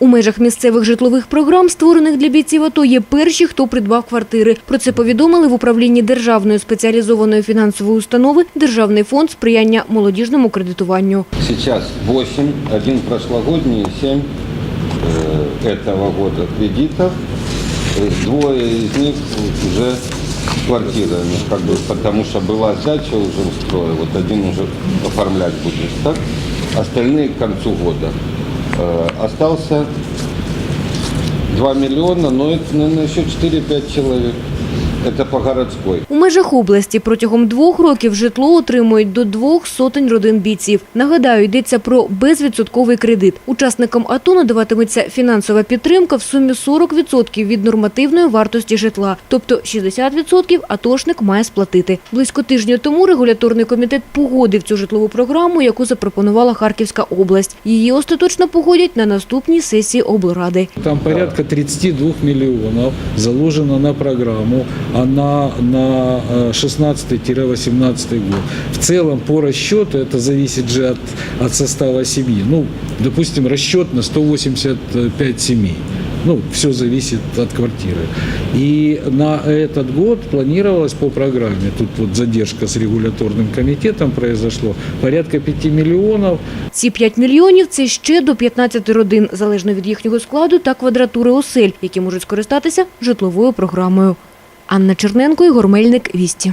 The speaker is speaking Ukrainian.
У межах місцевих житлових програм, створених для бійців АТО, є перші, хто придбав квартири. Про це повідомили в управлінні Державної спеціалізованої фінансової установи Державний фонд сприяння молодіжному кредитуванню. Сейчас 8, один прошлогодний и 7 э, этого года кредитов. Э, Двое из них уже с квартирами, как бы, потому что была сдача уже в строе, вот один уже оформлять будет так, остальные к концу года. Э, Остался 2 миллиона, но это, наверное, еще 4-5 человек. Это по городской. У межах області протягом двох років житло отримують до двох сотень родин бійців. Нагадаю, йдеться про безвідсотковий кредит. Учасникам АТО надаватиметься фінансова підтримка в сумі 40% від нормативної вартості житла, тобто 60% атошник має сплатити. Близько тижня тому регуляторний комітет погодив цю житлову програму, яку запропонувала Харківська область. Її остаточно погодять на наступній сесії облради. Там порядка 32 миллионов заложено на программу, она на э, 16-18 год. В целом по расчету, это зависит же от, от состава семьи, ну, допустим, расчет на 185 семей. Ну, все зависит от квартиры. И на этот год планировалось по программе, тут вот задержка с регуляторным комитетом произошло, порядка 5 миллионов Ці 5 мільйонів – це ще до 15 родин, залежно від їхнього складу та квадратури осель, які можуть скористатися житловою програмою. Анна Черненко, Ігор Мельник, Вісті.